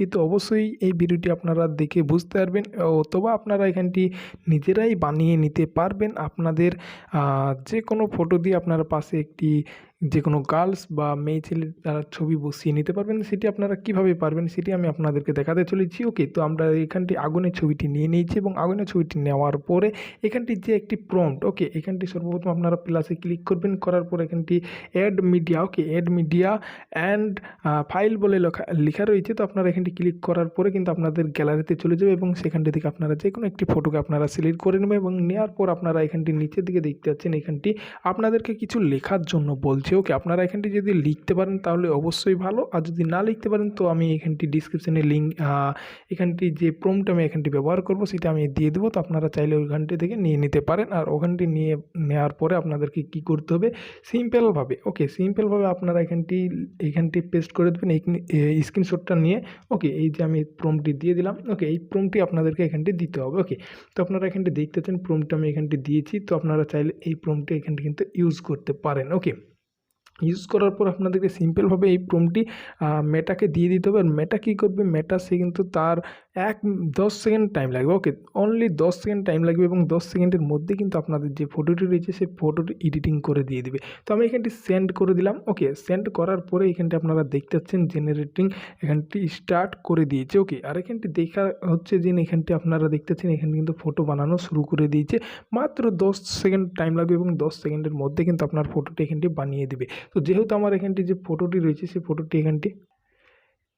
কিন্তু অবশ্যই এই ভিডিওটি আপনারা দেখে বুঝতে পারবেন। অথবা আপনারা এখানটি নিজেরাই বানিয়ে নিতে পারবেন। আপনাদের যে কোনো ফটো দিয়ে আপনারা পাশে একটি যে কোনো গার্লস বা মেয়ে ছেলে তারা ছবি বসিয়ে নিতে পারবেন, সেটি আপনারা কীভাবে পারবেন সেটি আমি আপনাদেরকে দেখাতে চলেছি। ওকে, তো আমরা এখানটি আগুনের ছবিটি নিয়ে নিয়েছি এবং আগুনের ছবিটি নেওয়ার পরে এখানটি যে একটি প্রম্পট ওকে, এখানটি সর্বপ্রথম আপনারা প্লাসে ক্লিক করবেন, করার পর এখানটি add media okay add media and file বলে লেখা লেখা রয়েছে। তো আপনারা এখানটি ক্লিক করার পরে কিন্তু আপনাদের গ্যালারিতে চলে যাবে এবং সেখানটি থেকে আপনারা যে কোনো একটি ফটোকে আপনারা সিলেক্ট করে নেবেন এবং নেওয়ার পর আপনারা এখানটি নিচের দিকে দেখতে পাচ্ছেন এখানটি আপনাদেরকে কিছু লেখার জন্য বলছে। ওকে, আপনারা এখানটি যদি লিখতে পারেন তাহলে অবশ্যই ভালো। আর যদি না লিখতে পারেন তো আমি এখানটি ডিসক্রিপশানে লিঙ্ক এখানটি যে প্রোমটা আমি এখানটি ব্যবহার করব সেটা আমি দিয়ে দেবো। তো আপনারা চাইলে ওইখানটি থেকে নিয়ে নিতে পারেন। আর ওখানটি নিয়ে নেওয়ার পরে আপনাদেরকে কী করতে হবে? সিম্পলভাবে ওকে সিম্পলভাবে আপনারা এখানটি এখানটি পেস্ট করে দেবেন। এই স্ক্রিনশটটা নিয়ে, ওকে, এই যে আমি প্রোমটি দিয়ে দিলাম, ওকে, এই প্রোমটি আপনাদেরকে এখানটি দিতে হবে, ওকে। তো আপনারা এখানটি দেখতেছেন প্রোমটা আমি এখানটি দিয়েছি। তো আপনারা চাইলে এই প্রোমটি এখানটি কিন্তু ইউজ করতে পারেন, ওকে। ইউজ করার পর আপনাদেরকে সিম্পলভাবে এই প্রোমটি মেটাকে দিয়ে দিতে হবে। আর মেটা কী করবে? মেটা সে কিন্তু তার এক দশ সেকেন্ড টাইম লাগবে। ওকে অনলি দশ সেকেন্ড টাইম লাগবে এবং দশ সেকেন্ডের মধ্যে কিন্তু আপনাদের যে ফটোটি রয়েছে সেই ফটোটি এডিটিং করে দিয়ে দিবে। তো আমি এখানটি সেন্ড করে দিলাম। ওকে সেন্ড করার পরে এখানটি আপনারা দেখতে পাচ্ছেন জেনারেটিং এখানটি স্টার্ট করে দিয়েছে। ওকে আর এখানটি দেখা হচ্ছে যে এখানটি আপনারা দেখতে পাচ্ছেন এখানে কিন্তু ফটো বানানো শুরু করে দিয়েছে। মাত্র দশ সেকেন্ড টাইম লাগবে এবং দশ সেকেন্ডের মধ্যে কিন্তু আপনার ফটোটি এখানটি বানিয়ে দিবে। তো যেহেতু আমার এখানটি যে ফটোটি রয়েছে সেই ফটোটি এখানটি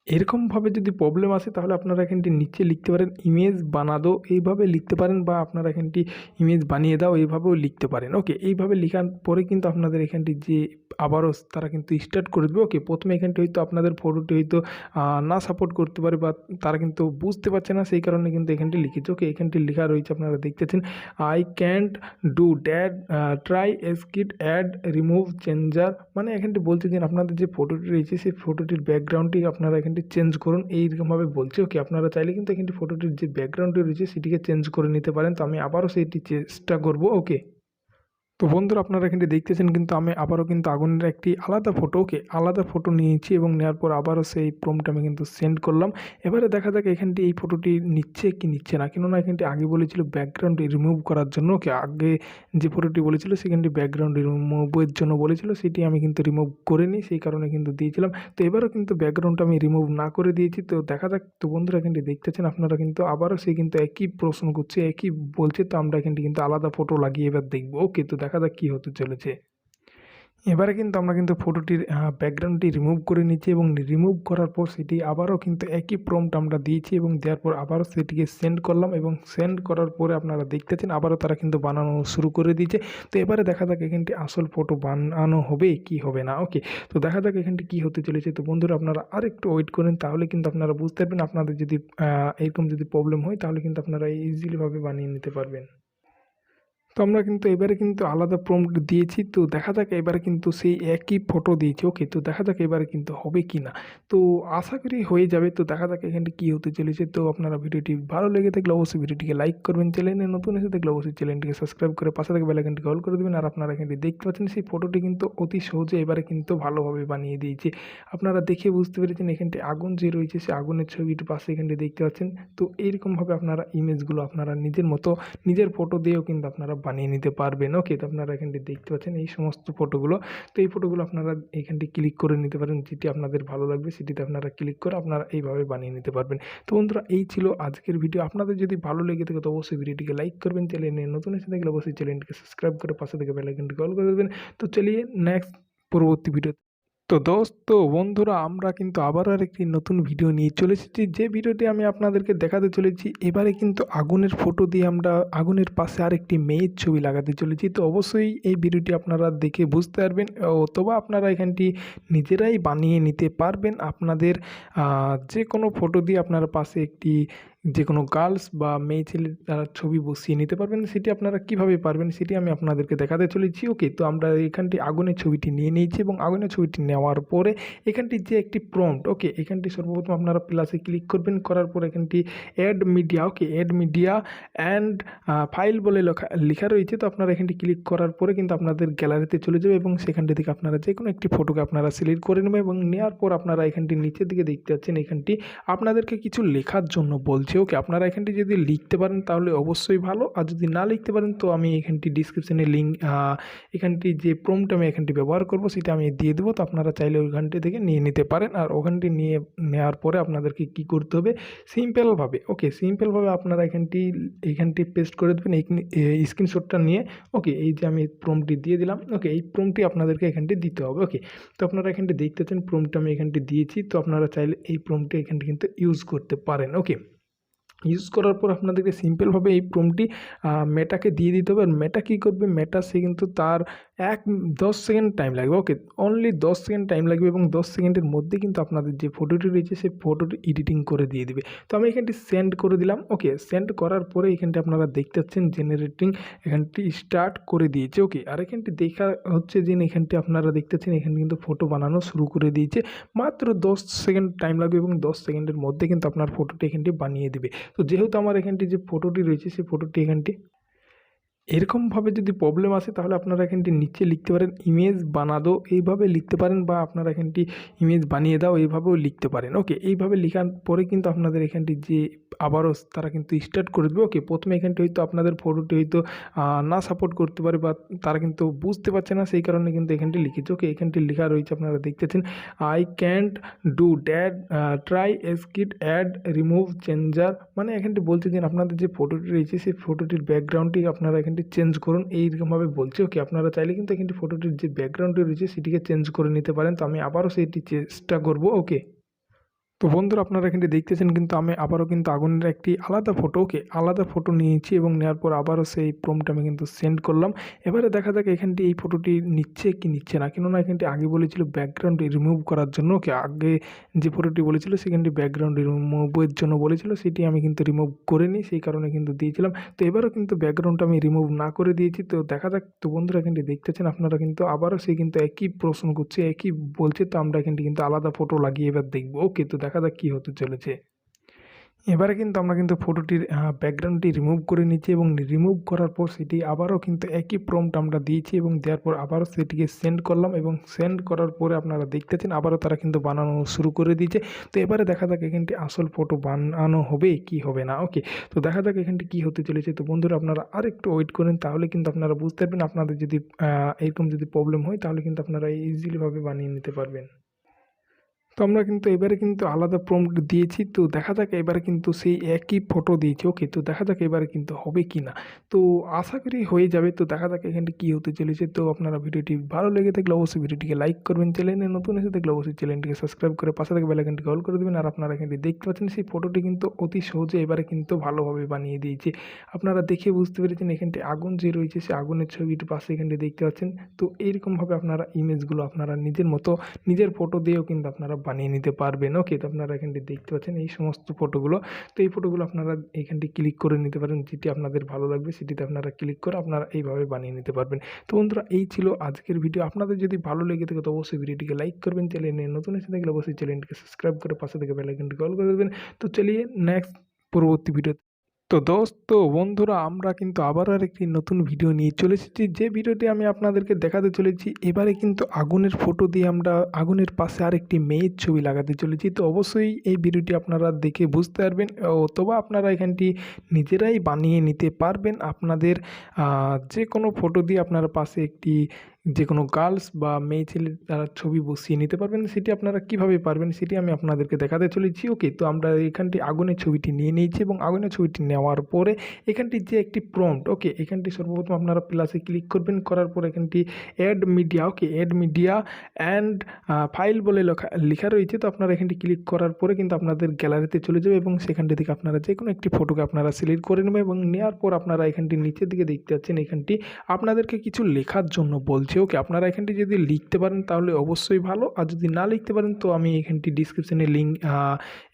এরকমভাবে যদি প্রবলেম আসে, তাহলে আপনারা এখানটি নিচে লিখতে পারেন ইমেজ বানা দো এইভাবে লিখতে পারেন বা আপনারা এখানটি ইমেজ বানিয়ে দাও, এইভাবেও লিখতে পারেন। ওকে এইভাবে লেখার পরে কিন্তু আপনাদের এখানটি যে আবারও তারা কিন্তু স্টার্ট করে দেবে। ওকে প্রথমে এখানটি হয়তো আপনাদের ফটোটি হয়তো না সাপোর্ট করতে পারে বা তারা কিন্তু বুঝতে পারছে না, সেই কারণে কিন্তু এখানটি লিখেছে। ওকে এখানটি লেখা রয়েছে, আপনারা দেখতেছেন I can't do that try a skit ad remove changer মানে এখানটি বলছে যে আপনাদের যে ফটোটি রয়েছে, সেই ফটোটির ব্যাকগ্রাউন্ডটি আপনারা এখানটি চেঞ্জ করুন, এইরকমভাবে বলছে ওকে আপনারা চাইলে কিন্তু এখানটি ফটোটির যে ব্যাকগ্রাউন্ডটি রয়েছে, সেটিকে চেঞ্জ করে নিতে পারেন। তো আমি আবারও সেইটি চেষ্টা করব ওকে তো বন্ধুরা আপনারা এখানটি দেখতেছেন কিন্তু আমি আবারও কিন্তু আগুনের একটি আলাদা ফটো ওকে আলাদা ফটো নিয়েছি এবং নেওয়ার পর আবারও সেই প্রমটা আমি কিন্তু সেন্ড করলাম। এবারে দেখা যাক এখানটি এই ফটোটি নিচ্ছে কি নিচ্ছে না। কেননা এখানটি আগে বলেছিল ব্যাকগ্রাউন্ড রিমুভ করার জন্য ওকে আগে যে ফটোটি বলেছিল সেখানটি ব্যাকগ্রাউন্ড রিমুভের জন্য বলেছিল, সেটি আমি কিন্তু রিমুভ করে নিই, সেই কারণে কিন্তু দিয়েছিলাম। তো এবারও কিন্তু ব্যাকগ্রাউন্ডটা আমি রিমুভ না করে দিয়েছি। তো দেখা যাক, তো বন্ধুরা এখানটি দেখতেছেন, আপনারা কিন্তু আবারও সে কিন্তু একই প্রশ্ন করছে, একই বলছে, তো আমরা এখানটি কিন্তু আলাদা ফটো লাগিয়ে এবার দেখব। ওকে, তো দেখা যাক কী হতে চলেছে। এবারে কিন্তু আমরা কিন্তু ফটোটির ব্যাকগ্রাউন্ডটি রিমুভ করে নিচ্ছি এবং রিমুভ করার পর সেটি আবারও কিন্তু একই প্রম্পট আমরা দিয়েছি এবং দেওয়ার পর আবারও সেটিকে সেন্ড করলাম এবং সেন্ড করার পরে আপনারা দেখতেছেন আবারও তারা কিন্তু বানানো শুরু করে দিয়েছে। তো এবারে দেখা যাক এখানটি আসল ফটো বানানো হবে কি হবে না। ওকে তো দেখা যাক এখানটি কী হতে চলেছে। তো বন্ধুরা, আপনারা আর একটু ওয়েট করেন, তাহলে কিন্তু আপনারা বুঝতে পারবেন। আপনাদের যদি এরকম যদি প্রবলেম হয়, তাহলে কিন্তু আপনারা ইজিলিভাবে বানিয়ে নিতে পারবেন। তো আমরা কিন্তু এবারে কিন্তু আলাদা প্রম্পট দিয়েছি। তো দেখা যাক এবারে কিন্তু সেই একই ফটো দিয়েছি। ওকে তো দেখা যাক এবারে কিন্তু হবে কি না তো আশা করি হয়ে যাবে। তো দেখা যাক এখানে কী হতে চলেছে। তো আপনারা ভিডিওটি ভালো লেগে থাকলে অবশ্যই ভিডিওটিকে লাইক করবেন। চ্যানেলে নতুন এসে থাকলে অবশ্যই চ্যানেলটিকে সাবস্ক্রাইব করে পাশে থেকে বেলাইকনটিকে অল করে দেবেন। আর আপনারা এখানে দেখতে পাচ্ছেন সেই ফটোটি কিন্তু অতি সহজে এবারে কিন্তু ভালোভাবে বানিয়ে দিয়েছে। আপনারা দেখে বুঝতে পেরেছেন এখানটি আগুন যে রয়েছে, সেই আগুনের ছবিটি পাশে এখানটি দেখতে পাচ্ছেন। তো এইরকমভাবে আপনারা ইমেজগুলো আপনারা নিজের মতো নিজের ফটো দিয়েও কিন্তু আপনারা বানিয়ে নিতে পারবেন। ওকে তো আপনারা এখানটি দেখতে পাচ্ছেন এই সমস্ত ফটোগুলো তো এই ফটোগুলো আপনারা এখানটি ক্লিক করে নিতে পারেন। যেটি আপনাদের ভালো লাগবে, সেটিতে আপনারা ক্লিক করে আপনারা এইভাবে বানিয়ে নিতে পারবেন। তো বন্ধুরা, এই ছিল আজকের ভিডিও আপনাদের যদি ভালো লেগে থাকে, তো অবশ্যই ভিডিওটিকে লাইক করবেন। চ্যানেলে নতুন এসে থাকলে অবশ্যই চ্যানেলটিকে সাবস্ক্রাইব করে পাশে থেকে বেলাইকনটি কল করে দেবেন। তো চলিয়ে নেক্সট পরবর্তী ভিডিও তো দোস্ত, বন্ধুরা, আমরা কিন্তু আবার আর একটি নতুন ভিডিও নিয়ে চলে এসেছি। যে ভিডিওটি আমি আপনাদেরকে দেখাতে চলেছি, এবারে কিন্তু আগুনের ফটো দিয়ে আমরা আগুনের পাশে আর একটি মেয়ের ছবি লাগাতে চলেছি। তো অবশ্যই এই ভিডিওটি আপনারা দেখে বুঝতে পারবেন অথবা আপনারা এখানটি নিজেরাই বানিয়ে নিতে পারবেন। আপনাদের যে কোনো ফটো দিয়ে আপনারা পাশে একটি যে কোনো গার্লস বা মেয়ে ছেলে তারা ছবি বসিয়ে নিতে পারবেন, সেটি আপনারা কীভাবে পারবেন সেটি আমি আপনাদেরকে দেখাতে চলেছি। ওকে, তো আমরা এখানটি আগুনের ছবিটি নিয়ে নিয়েছি এবং আগুনের ছবিটি নেওয়ার পরে এখানটি যে একটি প্রম্পট ওকে, এখানটি সর্বপ্রথম আপনারা প্লাসে ক্লিক করবেন, করার পর এখানটি add media okay add media and file বলে লেখা লেখা রয়েছে। তো আপনারা এখানটি ক্লিক করার পরে কিন্তু আপনাদের গ্যালারিতে চলে যাবে এবং সেখানটি থেকে আপনারা যে কোনো একটি ফটোকে আপনারা সিলেক্ট করে নেবেন এবং নেওয়ার পর আপনারা এখানটি নিচের দিকে দেখতে পাচ্ছেন এখানটি আপনাদেরকে কিছু লেখার জন্য বলছে। ওকে আপনারা এখানটি যদি লিখতে পারেন তাহলে অবশ্যই ভালো। আর যদি না লিখতে পারেন তো আমি এখানটি ডিসক্রিপশানে লিঙ্ক এখানটি যে প্রোমটা আমি এখানটি ব্যবহার করব সেটা আমি দিয়ে দেবো। তো আপনারা চাইলে ওইখানটি থেকে নিয়ে নিতে পারেন। আর ওখানটি নিয়ে নেওয়ার পরে আপনাদেরকে কী করতে হবে? সিম্পলভাবে ওকে সিম্পলভাবে আপনারা এখানটি এখানটি পেস্ট করে দেবেন। এই স্ক্রিনশটটা নিয়ে ওকে এই যে আমি প্রোমটি দিয়ে দিলাম ওকে এই প্রোমটি আপনাদেরকে এখানটি দিতে হবে ওকে তো আপনারা এখানটি দেখতেছেন প্রোমটা আমি এখানটি দিয়েছি। তো আপনারা চাইলে এই প্রোমটি এখানটি কিন্তু ইউজ করতে পারেন ওকে ইউজ করার পর আপনাদেরকে সিম্পলভাবে এই প্রোমটি মেটাকে দিয়ে দিতে হবে। আর মেটা কী করবে? মেটা সে কিন্তু তার এক দশ সেকেন্ড টাইম লাগবে ওকে অনলি দশ সেকেন্ড টাইম লাগবে এবং দশ সেকেন্ডের মধ্যে কিন্তু আপনাদের যে ফটোটি রয়েছে, সেই ফটোটি এডিটিং করে দিয়ে দিবে। তো আমি এখানটি সেন্ড করে দিলাম ওকে সেন্ড করার পরে এখানটি আপনারা দেখতে পাচ্ছেন জেনারেটিং এখানটি স্টার্ট করে দিয়েছে ওকে আর এখানটি দেখা হচ্ছে যে এখানটি আপনারা দেখতে পাচ্ছেন এখানে কিন্তু ফটো বানানো শুরু করে দিয়েছে। মাত্র দশ সেকেন্ড টাইম লাগবে এবং দশ সেকেন্ডের মধ্যে কিন্তু আপনার ফটোটি এখানটি বানিয়ে দেবে। তো যেহেতু আমার এখানটি যে ফটোটি রয়েছে, সেই ফটোটি এখানটি এরকমভাবে যদি প্রবলেম আসে, তাহলে আপনারা এখানটি নিচে লিখতে পারেন ইমেজ বানাদো এইভাবে লিখতে পারেন বা আপনারা এখানটি ইমেজ বানিয়ে দাও, এইভাবেও লিখতে পারেন। ওকে এইভাবে লেখার পরে কিন্তু আপনাদের এখানটি যে আবারও তারা কিন্তু স্টার্ট করে দেবে। ওকে প্রথমে এখানটি হয়তো আপনাদের ফটোটি হয়তো না সাপোর্ট করতে পারে বা তারা কিন্তু বুঝতে পারছে না, সেই কারণে কিন্তু এখানটি লিখেছে। ওকে এখানটি লেখা রয়েছে, আপনারা দেখতেছেন I can't do that try a skit ad remove changer মানে এখানটি বলছে যে আপনাদের যে ফটোটি রয়েছে, সেই ফটোটির ব্যাকগ্রাউন্ডটি আপনারা এখানটি চেঞ্জ করুন, এইরকমভাবে বলছে, ওকে? আপনারা চাইলে কিন্তু এখানটি ফটোটির যে ব্যাকগ্রাউন্ডটি রয়েছে, সেটিকে চেঞ্জ করে নিতে পারেন। তো আমি আবারও সেইটি চেষ্টা করব, ওকে? তো বন্ধুরা আপনারা এখানে দেখতেছেন কিন্তু আমি আবারও কিন্তু আগুনের একটি আলাদা ফটো ওকে আলাদা ফটো নিয়েছি এবং নেওয়ার পর আবারও সেই প্রমটা আমি কিন্তু সেন্ড করলাম। এবারে দেখা যাক এখানটি এই ফটোটি নিচ্ছে কি নিচ্ছে না। কেননা এখানটি আগে বলেছিল ব্যাকগ্রাউন্ড রিমুভ করার জন্য ওকে আগে যে ফটোটি বলেছিল সেখানটি ব্যাকগ্রাউন্ড রিমুভের জন্য বলেছিল, সেটি আমি কিন্তু রিমুভ করে নিই, সেই কারণে কিন্তু দিয়েছিলাম। তো এবারও কিন্তু ব্যাকগ্রাউন্ডটা আমি রিমুভ না করে দিয়েছি। তো দেখা যাক, তো বন্ধুরা এখানটি দেখতেছেন, আপনারা কিন্তু আবারও সে কিন্তু একই প্রশ্ন করছে, একই বলছে, তো আমরা এখানটি কিন্তু আলাদা ফটো লাগিয়ে এবার দেখব। ওকে, তো দেখা যাক কী হতে চলেছে। এবারে কিন্তু আমরা কিন্তু ফটোটির ব্যাকগ্রাউন্ডটি রিমুভ করে নিচ্ছি এবং রিমুভ করার পর সেটি আবারও কিন্তু একই প্রম্পট আমরা দিয়েছি এবং দেওয়ার পর আবারও সেটিকে সেন্ড করলাম এবং সেন্ড করার পরে আপনারা দেখতেছেন আবারও তারা কিন্তু বানানো শুরু করে দিয়েছে। তো এবারে দেখা যাক এখানটি আসল ফটো বানানো হবে কি হবে না। ওকে তো দেখা যাক এখানটি কী হতে চলেছে। তো বন্ধুরা, আপনারা আর একটু ওয়েট করেন, তাহলে কিন্তু আপনারা বুঝতে পারবেন। আপনাদের যদি এরকম যদি প্রবলেম হয়, তাহলে কিন্তু আপনারা ইজিলিভাবে বানিয়ে নিতে পারবেন। তো আমরা কিন্তু এবারে কিন্তু আলাদা প্রম্পট দিয়েছি। তো দেখা যাক এবারে কিন্তু সেই একই ফটো দিয়েছি। ওকে তো দেখা যাক এবারে কিন্তু হবে কি না তো আশা করি হয়ে যাবে। তো দেখা যাক এখানে কী হতে চলেছে। তো আপনারা ভিডিওটি ভালো লেগে থাকলে অবশ্যই ভিডিওটিকে লাইক করবেন। চ্যানেলে নতুন এসে থাকলে অবশ্যই চ্যানেলটিকে সাবস্ক্রাইব করে পাশে থেকে বেলাইকনটি কল করে দেবেন। আর আপনারা এখানে দেখতে পাচ্ছেন সেই ফটোটি কিন্তু অতি সহজে এবারে কিন্তু ভালোভাবে বানিয়ে দিয়েছে। আপনারা দেখে বুঝতে পেরেছেন এখানটি আগুন যে রয়েছে সেই আগুনের ছবিটি পাশে এখানটি দেখতে পাচ্ছেন। তো এইরকমভাবে আপনারা ইমেজগুলো আপনারা নিজের মতো নিজের ফটো দিয়েও কিন্তু আপনারা বানিয়ে নিতে পারবেন। ওকে তো আপনারা এখানটি দেখতে পাচ্ছেন এই সমস্ত ফটোগুলো তো এই ফটোগুলো আপনারা এখানটি ক্লিক করে নিতে পারেন। যেটি আপনাদের ভালো লাগবে, সেটিতে আপনারা ক্লিক করে আপনারা এইভাবে বানিয়ে নিতে পারবেন। তো বন্ধুরা, এই ছিল আজকের ভিডিও আপনাদের যদি ভালো লেগে থাকে, তো অবশ্যই ভিডিওটিকে লাইক করবেন। চ্যানেলে নতুন এসে থাকলে অবশ্যই চ্যানেলটিকে সাবস্ক্রাইব করে পাশে থেকে বেলাইকনটি কল করে দেবেন। তো চলিয়ে নেক্সট পরবর্তী ভিডিও তো দোস্ত, বন্ধুরা, আমরা কিন্তু আবার আর একটি নতুন ভিডিও নিয়ে চলে এসেছি। যে ভিডিওটি আমি আপনাদেরকে দেখাতে চলেছি, এবারে কিন্তু আগুনের ফটো দিয়ে আমরা আগুনের পাশে আরেকটি মেয়ের ছবি লাগাতে চলেছি। তো অবশ্যই এই ভিডিওটি আপনারা দেখে বুঝতে পারবেন, অথবা আপনারা এখানটি নিজেরাই বানিয়ে নিতে পারবেন। আপনাদের যে কোনো ফটো দিয়ে আপনার পাশে একটি যে কোনো গার্লস বা মেয়ে ছেলে তারা ছবি বসিয়ে নিতে পারবেন, সেটি আপনারা কীভাবে পারবেন সেটি আমি আপনাদেরকে দেখাতে চলেছি। ওকে তো আমরা এখানটি আগুনের ছবিটি নিয়ে নিয়েছি এবং আগুনের ছবিটি নেওয়ার পরে এখানটি যে একটি প্রম্পট ওকে এখানটি সর্বপ্রথম আপনারা প্লাসে ক্লিক করবেন, করার পর এখানটি add media okay add media and file বলে লেখা লেখা রয়েছে। তো আপনারা এখানটি ক্লিক করার পরে কিন্তু আপনাদের গ্যালারিতে চলে যাবে এবং সেখানটি থেকে আপনারা যে কোনো একটি ফটোকে আপনারা সিলেক্ট করে নেবেন এবং নেওয়ার পর আপনারা এখানটি নিচের দিকে দেখতে পাচ্ছেন এখানটি আপনাদেরকে কিছু লেখার জন্য বলছে ওকে আপনারা এখানটি যদি লিখতে পারেন তাহলে অবশ্যই ভালো। আর যদি না লিখতে পারেন তো আমি এখানটি ডিসক্রিপশানে লিঙ্ক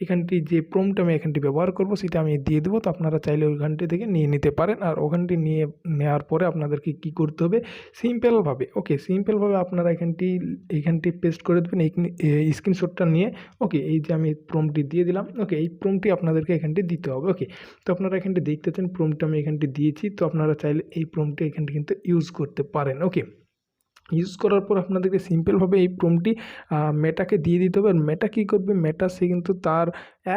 এখানটি যে প্রোমটা আমি এখানটি ব্যবহার করব সেটা আমি দিয়ে দেবো। তো আপনারা চাইলে ওইখানটি থেকে নিয়ে নিতে পারেন আর ওখানটি নিয়ে নেওয়ার পরে আপনাদেরকে কী করতে হবে? সিম্পলভাবে, ওকে, সিম্পলভাবে আপনারা এখানটি এইখানটি পেস্ট করে দেবেন এই স্ক্রিনশটটা নিয়ে, ওকে, এই যে আমি প্রোমটি দিয়ে দিলাম, ওকে, এই প্রোমটি আপনাদেরকে এখানটি দিতে হবে, ওকে। তো আপনারা এখানটি দেখতেছেন প্রোমটা আমি এখানটি দিয়েছি, তো আপনারা চাইলে এই প্রোমটি এখানটি কিন্তু ইউজ করতে পারেন, ওকে। ইউজ করার পর আপনাদেরকে সিম্পলভাবে এই প্রোমটি মেটাকে দিয়ে দিতে হবে, আর মেটা কী করবে? মেটা সে কিন্তু তার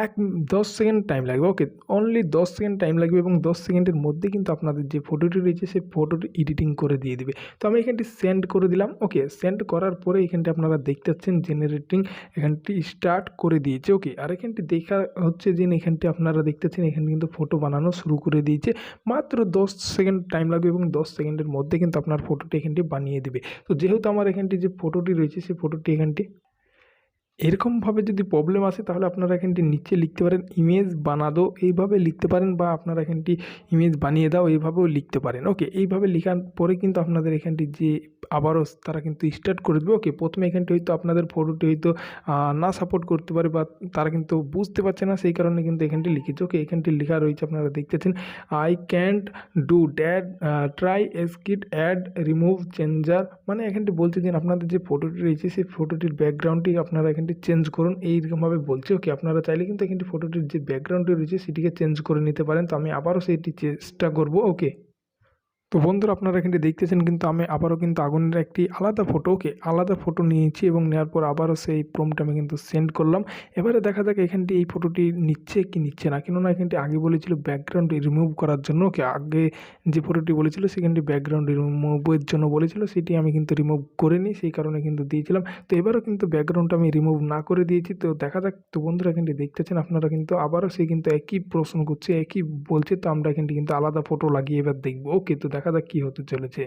এক দশ সেকেন্ড টাইম লাগবে। ওকে অনলি দশ সেকেন্ড টাইম লাগবে এবং দশ সেকেন্ডের মধ্যে কিন্তু আপনাদের যে ফটোটি রয়েছে, সেই ফটোটি এডিটিং করে দিয়ে দিবে। তো আমি এখানটি সেন্ড করে দিলাম। ওকে সেন্ড করার পরে এখানটি আপনারা দেখতে পাচ্ছেন জেনারেটিং এখানটি স্টার্ট করে দিয়েছে। ওকে আর এখানটি দেখা হচ্ছে যে এখানটি আপনারা দেখতে পাচ্ছেন এখানে কিন্তু ফটো বানানো শুরু করে দিয়েছে। মাত্র দশ সেকেন্ড টাইম লাগবে এবং দশ সেকেন্ডের মধ্যে কিন্তু আপনার ফটোটি এখানটি বানিয়ে দেবে। তো যেহেতু আমার এখানটি যে ফটোটি রয়েছে, সেই ফটোটি এখানটি এরকমভাবে যদি প্রবলেম আসে, তাহলে আপনারা এখানটি নিচে লিখতে পারেন ইমেজ বানাদো, এইভাবে লিখতে পারেন বা আপনারা এখানটি ইমেজ বানিয়ে দাও, এইভাবেও লিখতে পারেন। ওকে এইভাবে লেখার পরে কিন্তু আপনাদের এখানটি যে আবারও তারা কিন্তু স্টার্ট করে দেবে। ওকে প্রথমে এখানটি হয়তো আপনাদের ফটোটি হয়তো না সাপোর্ট করতে পারে বা তারা কিন্তু বুঝতে পারছে না, সেই কারণে কিন্তু এখানটি লিখেছে। ওকে এখানটি লেখা রয়েছে, আপনারা দেখতেছেন। I can't do that try a skit ad remove changer মানে এখানটি বলছে যে আপনাদের যে ফটোটি রয়েছে, সেই ফটোটির ব্যাকগ্রাউন্ডটি আপনারা এখানটি চেঞ্জ করুন, এইরকমভাবে বলছে। ওকে আপনারা চাইলে কিন্তু এখানটি ফটোটির যে ব্যাকগ্রাউন্ডটি রয়েছে, সেটিকে চেঞ্জ করে নিতে পারেন। তো আমি আবারও সেইটি চেষ্টা করব। ওকে তো বন্ধুরা আপনারা এখানটি দেখতেছেন কিন্তু আমি আবারও কিন্তু আগুনের একটি আলাদা ফটো ওকে আলাদা ফটো নিয়েছি এবং নেওয়ার পর আবারও সেই প্রমটা আমি কিন্তু সেন্ড করলাম। এবারে দেখা যাক এখানটি এই ফটোটি নিচ্ছে কি নিচ্ছে না। কেননা এখানটি আগে বলেছিল ব্যাকগ্রাউন্ড রিমুভ করার জন্য ওকে আগে যে ফটোটি বলেছিল সেখানটি ব্যাকগ্রাউন্ড রিমুভের জন্য বলেছিল, সেটি আমি কিন্তু রিমুভ করে নিই, সেই কারণে কিন্তু দিয়েছিলাম। তো এবারও কিন্তু ব্যাকগ্রাউন্ডটা আমি রিমুভ না করে দিয়েছি। তো দেখা যাক, তো বন্ধুরা এখানটি দেখতেছেন, আপনারা কিন্তু আবারও সে কিন্তু একই প্রশ্ন করছে, একই বলছে, তো আমরা এখানটি কিন্তু আলাদা ফটো লাগিয়ে এবার দেখব। ওকে, তো দেখা যাক কী হতে চলেছে।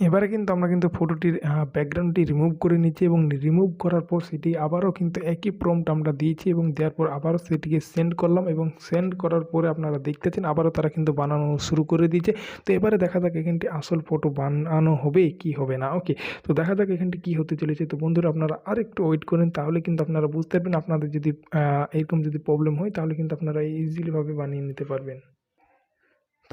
এবারে কিন্তু আমরা কিন্তু ফটোটির ব্যাকগ্রাউন্ডটি রিমুভ করে নিচ্ছি এবং রিমুভ করার পর সেটি আবারও কিন্তু একই প্রম্পট আমরা দিয়েছি এবং দেওয়ার পর আবারও সেটিকে সেন্ড করলাম এবং সেন্ড করার পরে আপনারা দেখতেছেন আবারও তারা কিন্তু বানানো শুরু করে দিয়েছে। তো এবারে দেখা যাক এখানটি আসল ফটো বানানো হবে কি হবে না। ওকে তো দেখা যাক এখানটি কী হতে চলেছে। তো বন্ধুরা, আপনারা আর একটু ওয়েট করেন, তাহলে কিন্তু আপনারা বুঝতে পারবেন। আপনাদের যদি এরকম যদি প্রবলেম হয়, তাহলে কিন্তু আপনারা ইজিলিভাবে বানিয়ে নিতে পারবেন।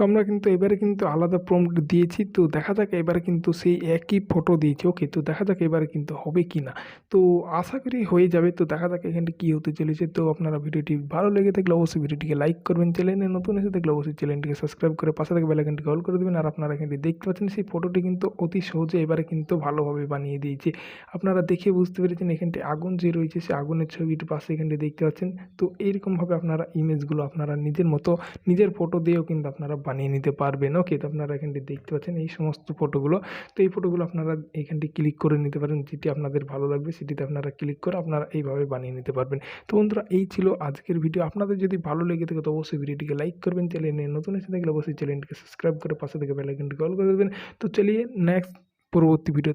তো আমরা কিন্তু এবারে কিন্তু আলাদা প্রম্পট দিয়েছি। তো দেখা যাক এবারে কিন্তু সেই একই ফটো দিয়েছি। ওকে তো দেখা যাক এবারে কিন্তু হবে কি না। তো আশা করি হয়ে যাবে। তো দেখা যাক এখানে কী হতে চলেছে। তো আপনারা ভিডিওটি ভালো লেগে থাকলে অবশ্যই ভিডিওটিকে লাইক করবেন। চ্যানেলে নতুন এসে থাকলে অবশ্যই চ্যানেলটিকে সাবস্ক্রাইব করে পাশে থেকে বেলাইকনটি কল করে দেবেন। আর আপনারা এখানে দেখতে পাচ্ছেন সেই ফটোটি কিন্তু অতি সহজে এবারে কিন্তু ভালোভাবে বানিয়ে দিয়েছে। আপনারা দেখে বুঝতে পেরেছেন এখানটি আগুন যে রয়েছে সেই আগুনের ছবিটি পাশে এখানটি দেখতে পাচ্ছেন। তো এইরকমভাবে আপনারা ইমেজগুলো আপনারা নিজের মতো নিজের ফটো দিয়েও কিন্তু আপনারা বানিয়ে নিতে পারবেন। ওকে তো আপনারা এখানটি দেখতে পাচ্ছেন এই সমস্ত ফটোগুলো তো এই ফটোগুলো আপনারা এখানটি ক্লিক করে নিতে পারেন। যেটি আপনাদের ভালো লাগবে, সেটিতে আপনারা ক্লিক করে আপনারা এইভাবে বানিয়ে নিতে পারবেন। তো বন্ধুরা, এই ছিল আজকের ভিডিও আপনাদের যদি ভালো লেগে থাকে, তো অবশ্যই ভিডিওটিকে লাইক করবেন। চ্যানেলে নতুন এসে থাকলে অবশ্যই চ্যানেলটিকে সাবস্ক্রাইব করে পাশে থেকে বেলাইকনটি কল করে দেবেন। তো চলিয়ে নেক্সট পরবর্তী ভিডিও